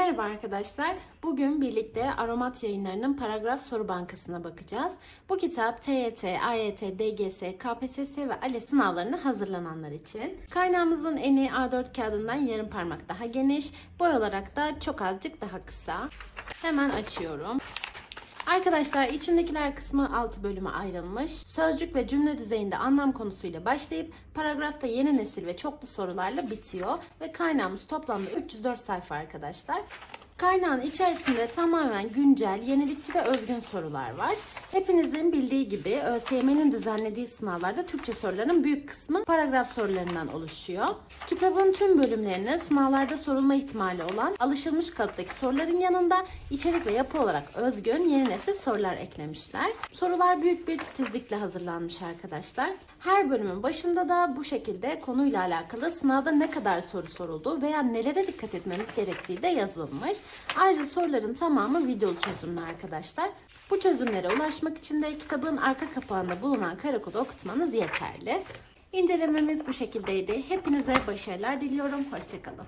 Merhaba arkadaşlar. Bugün birlikte Aromat Yayınları'nın Paragraf Soru Bankası'na bakacağız. Bu kitap TYT, AYT, DGS, KPSS ve ALE sınavlarına hazırlananlar için. Kaynağımızın eni A4 kağıdından yarım parmak daha geniş, boy olarak da çok azıcık daha kısa. Hemen açıyorum. Arkadaşlar içindekiler kısmı 6 bölüme ayrılmış. Sözcük ve cümle düzeyinde anlam konusuyla başlayıp paragrafta yeni nesil ve çoklu sorularla bitiyor ve kaynağımız toplamda 304 sayfa arkadaşlar. Kaynağın içerisinde tamamen güncel, yenilikçi ve özgün sorular var. Hepinizin bildiği gibi ÖSYM'nin düzenlediği sınavlarda Türkçe soruların büyük kısmı paragraf sorularından oluşuyor. Kitabın tüm bölümlerine sınavlarda sorulma ihtimali olan alışılmış kalıptaki soruların yanında içerik ve yapı olarak özgün yeni nesil sorular eklemişler. Sorular büyük bir titizlikle hazırlanmış arkadaşlar. Her bölümün başında da bu şekilde konuyla alakalı sınavda ne kadar soru soruldu veya nelere dikkat etmemiz gerektiği de yazılmış. Ayrıca soruların tamamı videolu çözümlü arkadaşlar. Bu çözümlere ulaşmak için de kitabın arka kapağında bulunan kare kodu okutmanız yeterli. İncelememiz bu şekildeydi. Hepinize başarılar diliyorum. Hoşçakalın.